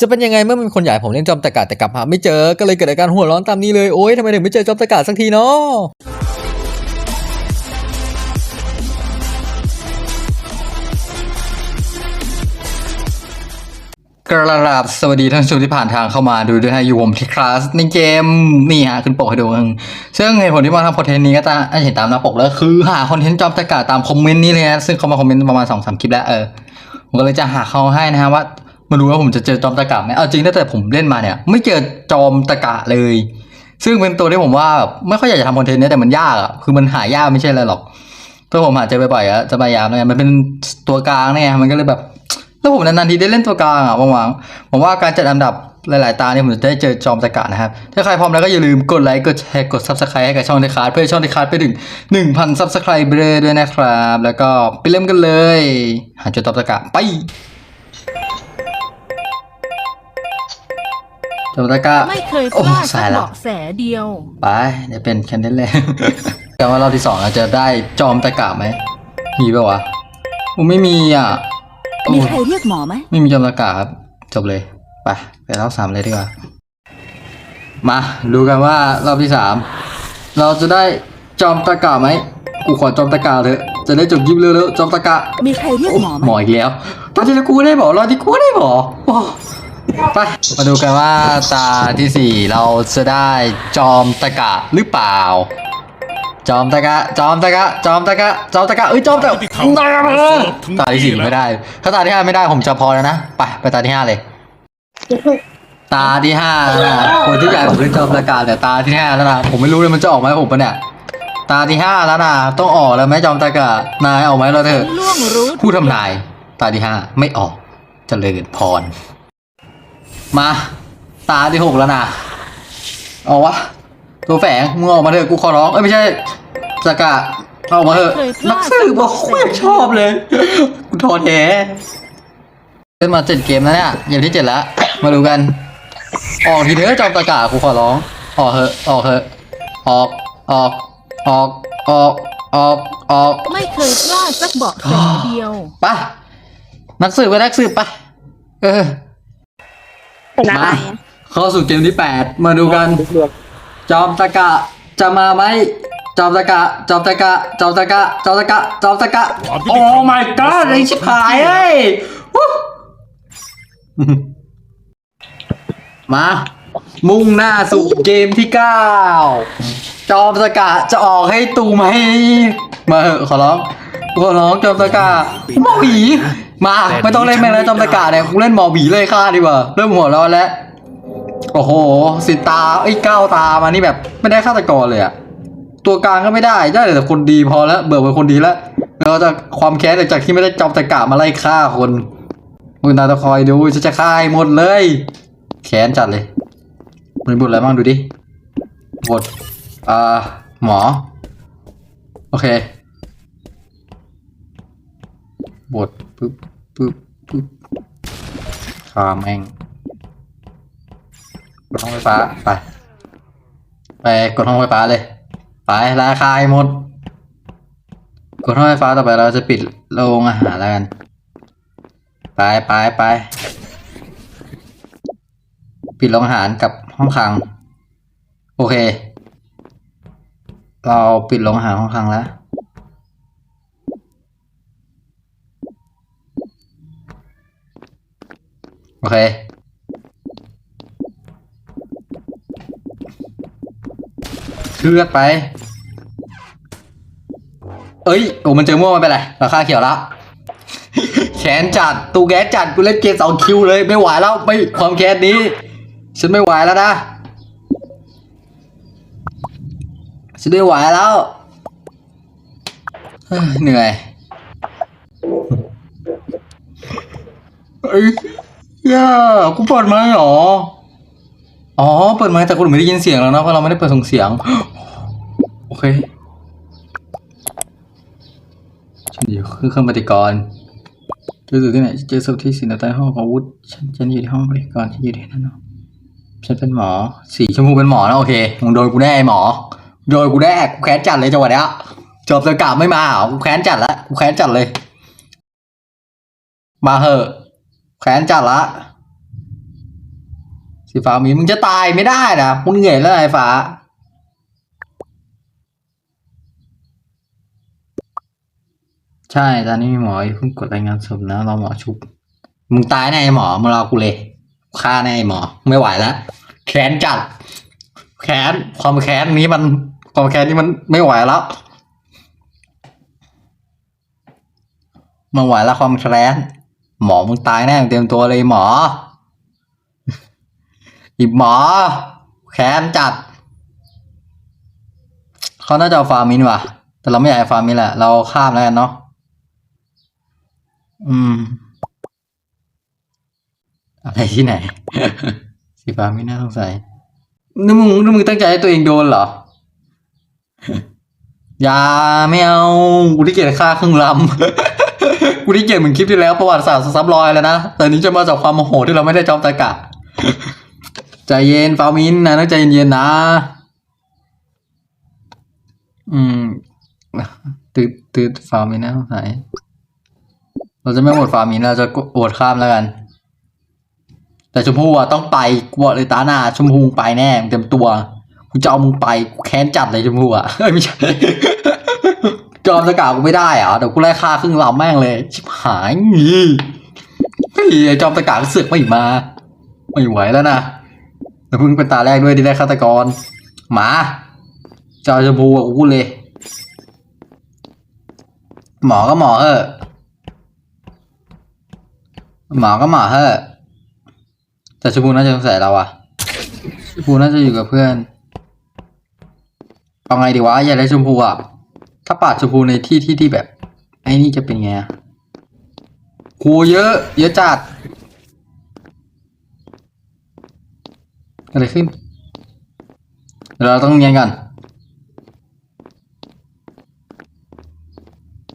จะเป็นยังไงเมื่อมีคนให้ผมเล่นจอมตะกาแต่กลับหาไม่เจอก็เลยเกิดอาการหัวร้อนตามนี้เลยโอ๊ยทำไมถึงไม่เจอจอมตะกาสักทีเนาะกระลาบสวัสดีท่านผู้ชมที่ผ่านทางเข้ามาดูด้วยฮะอยู่ผมที่คลาสในเกมนี่ฮะขึ้นปกให้ดูกันซึ่งเหตุผลที่มาทำคอนเทนต์นี้ก็ตามเห็นตามหน้าปกแล้วคือหาคอนเทนต์จอมตะกาตามคอมเมนต์นี้เลยฮะซึ่งเขามาคอมเมนต์ประมาณสองสามคลิปแล้วเออผมก็เลยจะหาเขาให้นะฮะว่า มาดูว่าผมจะเจอจอมตะกาไหมเอาจริงตั้งแต่ผมเล่นมาเนี่ย ไม่เจอจอมตะกาเลย ซึ่งเป็นตัวที่ผมว่าไม่ค่อยอยากจะทำคอนเทนต์เนี้แต่มันยากอะคือมันหายากไม่ใช่อะไรหรอกตัวผมหาเจอบ่อยๆอะจะพยายามเลยมันเป็นตัวกลางเนี่ยมันก็เลยแบบแล้วผมนานๆทีได้เล่นตัวกลางอะว่างๆผมว่าการจัดอันดับหลายๆตาเนี่ยผมจะได้เจอจอมตะกะนะครับ ถ้าใครพร้อมแล้วก็อย่าลืมกดไลค์กดแชร์กด subscribe ให้กับช่องเทคาร์ดเพื่อช่องเทคาร์ดไปถึง 1,000 subscribe ด้วยนะครับ แล้วก็ไปเริ่มกันเลย หาจอมตะกะไป จอมตะกะไม่เคยพโอ้ลาดสัสากยละเบาะแสเดียว ไปเดี๋ยวเป็นแคนเดนเลยแต่ว่ารอบที่สองเราจะได้จอมตะกะไหมมีปะวะผมไม่มีอะโอ้มีใครเรียกหมอไหมไม่มีจอมตะกาครับจบเลยไปไปรอบสามเลยดีกว่ามาดูกันว่ารอบที่สามเราจะได้จอมตะกาไหมกูขอจอมตะกาเถอะจะได้จบยิบเร็วๆจอมตะกามีใครเรียกโอ้หมอไหมหมออีกแล้วตอนที่กูได้บอกรอบที่กูได้บอกโอ้ ไปมาดูกันว่าตาที่สี่เราจะได้จอมตะกะหรือเปล่า จอมตะกะ จอมตะกะ จอมตะกะ จอมตะกะเอ้ยจอมตะกะตาที่สี่ไม่ได้ ถ้าตาที่ห้าไม่ได้ผมจะพอแล้วนะไปไปตาที่ห้าเลยตาที่ห้านะคนที่อยากผมเป็นจอมตะกะเนี่ยตาที่ห้าแล้วนะผมไม่รู้เลยมันจะออกมาให้ผมปะเนี่ยตาที่ห้าแล้วนะต้องออกแล้วไหมจอมตะกะนายออกไหมเราเถอะล่วงรู้ผู้ทำนาย ตาที่ห้าไม่ออกเจริญพร มา ตาที่หกแล้วนะเอาวะ ตัวแฝงมึงออกมาเถอะกูขอร้อง เอ้ยไม่ใช่สกะเอามาเถอะนักสืบบอกโคตรชอบเลย กูท้อแท้เล่นมาเจ็ดเกมแล้วเนี่ยเกมที่เจ็ดแล้ว มาดูกัน ออกทีเถอะจอมตะกะกูขอร้อง ออกเถอะ ออกเถอะ ออก ออก ออก ออก ออก ออก ไม่เคยพลาดสักเบาะแสเดียว ไปะนักสืบก็นักสืบไปะเออ เป็นอะไรมาอะเข้าสู่เกมที่แปดมาดูกัน จอมตะกะจะมาไหมจอมตะกะจอมตะกะจอมตะกะจอมตะกะจอมตะกะโอ้ my god ไอชิบหายเอ้ยวู้มา มุ่งหน้าสู่เกมที่เก้าจอมตะกะจะออกให้ตูไหมมาเหอะขอร้องขอร้องจอมตะกะหมอผี มา ไม่ต้องเล่นแม่งแล้วจอมตะกะเนี่ยกูเล่นหมอผีเลยฆ่าดีกว่าเริ่มหัวร้อนแล้ว โอ้โหสิตาไอ้ยเก้าตามานี่แบบไม่ได้ฆาตกรเลยอะตัวกลางก็ไม่ได้ได้แต่คนดีพอแล้วเบื่อเป็นคนดีแล้วเราจะความแค้นจากที่ไม่ได้จอมตะกะมาไล่ฆ่าคนมึงนาตะคอยดูฉันจะฆ่าให้หมดเลย แค้นจัดเลยมันบทอะไรบ้างดูดิบทอ่าหมอ โอเคบท ปึ๊บปึ๊บปึ๊บฆ่าแม่งกดห้องไฟฟ้าไป ไปกดห้องไฟฟ้าเลย ไปราคาหมด กดห้องไฟฟ้าต่อไปเราจะปิดโรงอาหารแล้วกัน ไปไปไป ปิดโรงอาหารกับห้องคัง โอเค เราปิดโรงอาหารห้องคังแล้ว เคเลือกไป เอ้ยโอ้มันเจอม่วงมันเป็นไรราคาเขียวแล้วแขนจัดตูแกสจัดกูเล่นเกมสองคิวเลยไม่ไหวแล้วไม่ความแค้นนี้ ฉันไม่ไหวแล้วนะฉันไม่ไหวแล้วเฮ้ยเหนื่อยเอ้ย ย่ากูเปิดไม้เหรอ อ๋อ เปิดไม้แต่คุณไม่ได้ยินเสียงแล้วนะเพราะเราไม่ได้เปิดส่งเสียง โอเคฉันอยู่คือเครื่องปฏิกรณ์เจออยู่ที่ไหนเจอศพที่สินใต้ห้องของวุฒิฉันฉันอยู่ที่ห้องปฏิกรณ์ฉันอยู่ที่นั่นเนาะฉันเป็นหมอ สีชมพูเป็นหมอนะโอเคมึงโดนกูแน่ไอ้หมอ โดนกูแน่กูแค้นจัดเลยจังหวะเนี้ยจบสกาไม่มาเหรอกูแค้นจัดละกูแค้นจัดเลย มาเหอะ แค้นจัดละ สีฟ้ามีมึงจะตายไม่ได้นะมึงเหนื่อยแล้วไอ้ฟ้า ใช่ ตอนนี้มีหมอเพิ่งกดรายงานศพนะ เรอหมอชุบ มึงตายแน่ไอ้หมอมึงรอกูเลยฆ่าแน่ไอ้หมอ ไม่ไหวแล้วแค้นจัดแค้นความแค้นนี้มัน ความแค้นนี้มันไม่ไหวแล้วมาไหวแล้วความแค้น หมอมึงตายแน่เตรียมตัวเลยหมออีหมอ แค้นจัด เขาน่าจะเอาฟาร์มินว่ะ แต่เราไม่อยากให้ฟาร์มินแหละ เราข้ามแล้วกันเนาะอืม อะไรที่ไหน สีฟ้าไม่น่าสงสัยนี่มึงนี่มึงตั้งใจให้ตัวเองโดนเหรอ อย่าไม่เอากูที่เกียจฆ่าครึ่งลำ กูที่เกียจเหมือนคลิปที่แล้วประวัติศาสตร์ซับรอยแล้วนะ แต่นี้จะมาจากความโมโหที่เราไม่ได้จอมตะกะ ใจเย็นฟามินนะต้องใจเย็นๆนะ อืมตืดตืดฟามินนะสงสัยเราจะไม่โหวตฟามินเราจะโหวตข้ามแล้วกัน แต่ชมพู่อะต้องไปกูบอกเลยตาหน้าชมพูไปแน่เต็มตัวกูจะเอามึงไปกูแค้นจัดเลยชมพู่อะไม่ใช่ จอมสกาวกูไม่ได้เหรอเดี๋ยวกูไล่ฆ่าครึ่งลำแม่งเลย ชิบหายงี้ไอ้จอมสกาวเสือกไม่มา ไม่ไหวแล้วนะแต่เพิ่งเป็นตาแรกด้วยที่ได้ฆาตกร หมาจอชมพูอะกูพูดเลย หมอก็หมอเออะหมอก็หมอเออะแต่ชมพูน่าจะสงสัยเราอะชมพูน่าจะอยู่กับเพื่อนเอาไงดีวะอย่าได้ชมพูอะ ถ้าปาดชมพูในที่ที่ที่แบบ ไอ้นี่จะเป็นไงอะโหเยอะ เยอะจัด อะไรขึ้นเดี๋ยวเราต้องเนียนกัน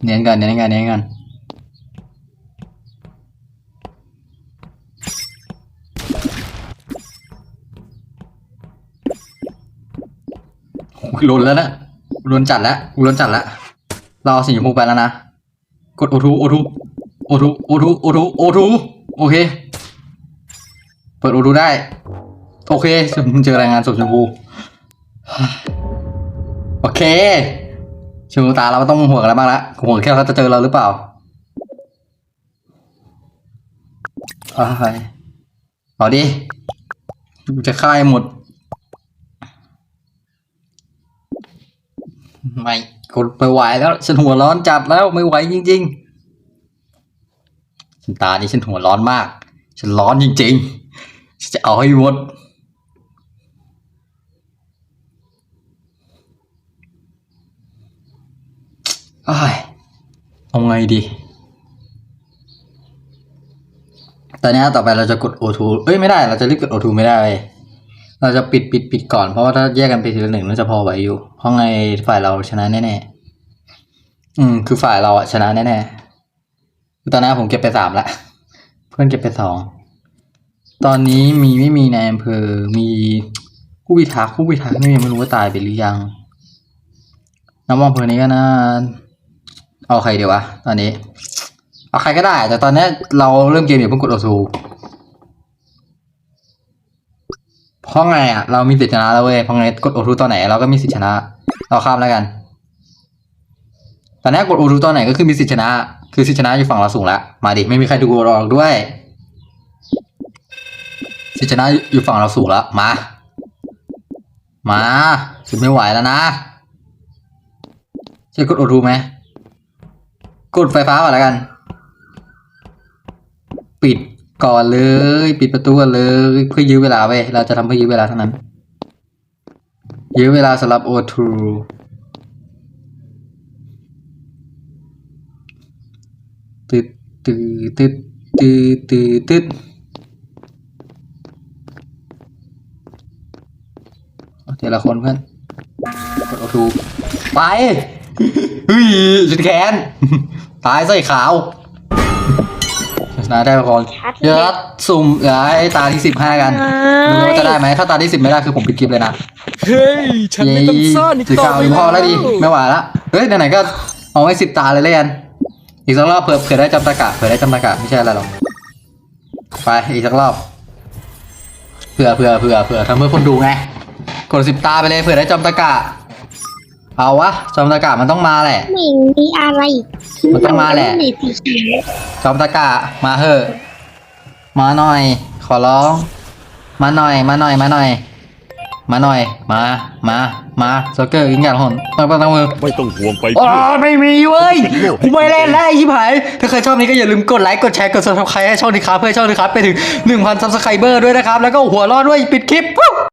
เนียนกันเนียนกันเนียนกันโอ้ยหล่นแล้วนะ หล่นจัดแล้วหล่นจัดแล้วเราเอาสีชมพูไปแล้วนะ กดโอทูโอทูโอทูโอทูโอทูโอทูโอเค เปิดโอทูได้ โอเคเจอรายงานศพชมพู โอเคชมพูตาเราต้องห่วงอะไรบ้างละห่วงแค่เขาจะเจอเราหรือเปล่าเอาไปเอาดิจะฆ่าให้หมด ไม่กดไปไหวแล้วฉันหัวร้อนจัดแล้วไม่ไหวจริงๆฉันตานี้ฉันหัวร้อนมาก ฉันร้อนจริงๆฉันจะเอาให้หมดอ้เอาไงดี ตอนนี้ต่อไปเราจะกด O2 เอ้ยไม่ได้เราจะรีบกด O2 ไม่ได้เว้ย เราจะปิดปิดปิดก่อนเพราะว่าถ้าแยกกันไปทีละหนึ่งน่าจะพอไหวอยู่ เพราะไงฝ่ายเราชนะแน่ๆอืม คือฝ่ายเราอะชนะแน่ๆตอนนี้ผมเก็บไปสามละ เพื่อนเก็บไปสองตอนนี้มีไม่มีในอำเภอมีผู้พิทักษ์ผู้พิทักษ์นี่ยังไม่รู้ว่าตายไปหรือยังน้ำมอำเภอนี้ก็น่าเอาใครเดียวะตอนนี้เอาใครก็ได้ แต่ตอนนี้เราเริ่มเกมอย่าเพิ่งกดโอทู เพราะไงอะเรามีสิทธิชนะแล้วเว้ยเพราะไงกดโอทูตอนไหนเราก็มีสิทธิชนะ เราข้ามแล้วกันตอนนี้กดโอทูตอนไหนก็คือมีสิทธิชนะ คือสิทธิชนะอยู่ฝั่งเราสูงแล้วมาดิไม่มีใครดูเราหรอกด้วย สิทธิชนะอยู่ฝั่งเราสูงแล้วมา มาสุดไม่ไหวแล้วนะใช่กดโอทูไหมกดไฟฟ้าก่อนแล้วกัน ปิด ก่อนเลย ปิดประตูก่อนเลยเพื่อยื้อเวลาไว้ยเราจะทำเพื่อยื้อเวลาเท่านั้น ยื้อเวลาสำหรับโอทูตึ๊ดตึ๊ดตึ๊ดตึ๊ดตึ๊ดตึ๊ดเอาทีละคนเพื่อนกดโอทูไปเฮ้ยชุดแขนตายใส่ขาว นะได้ไปก่อนเดี๋ยวสุ่มเดี๋ยวให้ตาที่สิบห้ากันดูว่าจะได้ไหมถ้าตาที่สิบไม่ได้คือผมปิดคลิปเลยนะเฮ้ย ฉันไม่ต้องซ่อนอีกสีต่อขาวไปอีกพอแล้วดิไม่ไหวละเฮ้ยไหนๆก็เอาไว้สิบตาเลยเลยกันอีกสักรอบเผื่อเผื่อได้จำตะกะเผื่อได้จำตะกะไม่ใช่อะไรหรอกไปอีกสักรอบเผื่อเผื่อเผื่อเผื่อทำเพื่อคนดูไงกดสิบตาไปเลยเผื่อได้จอมตะกะ เอาวะจอมตะกะมันต้องมาแหละไม่มีอะไรมันต้องมาแหละในสีเขียวจอมตะกะมาเถอะมาหน่อย ขอร้อง มาหน่อย มาหน่อย มาหน่อย มาหน่อย มา มา มาโซเกอร์ยิงอย่างหนตั้งตั้งมือ ไม่ต้องห่วงไปอ๋อเพื่อนไม่มีเว้ยกูไม่เล่นแล้วไอ้ชิบหาย ถ้าใครชอบนี้ก็อย่าลืมกดไลค์ กดแชร์ กด subscribe ให้ช่องนี้ครับ เพื่อให้ช่องนี้ครับ ไปถึง 1,000 subscriber ด้วยนะครับ แล้วก็หัวเรอดด้วยปิดคลิป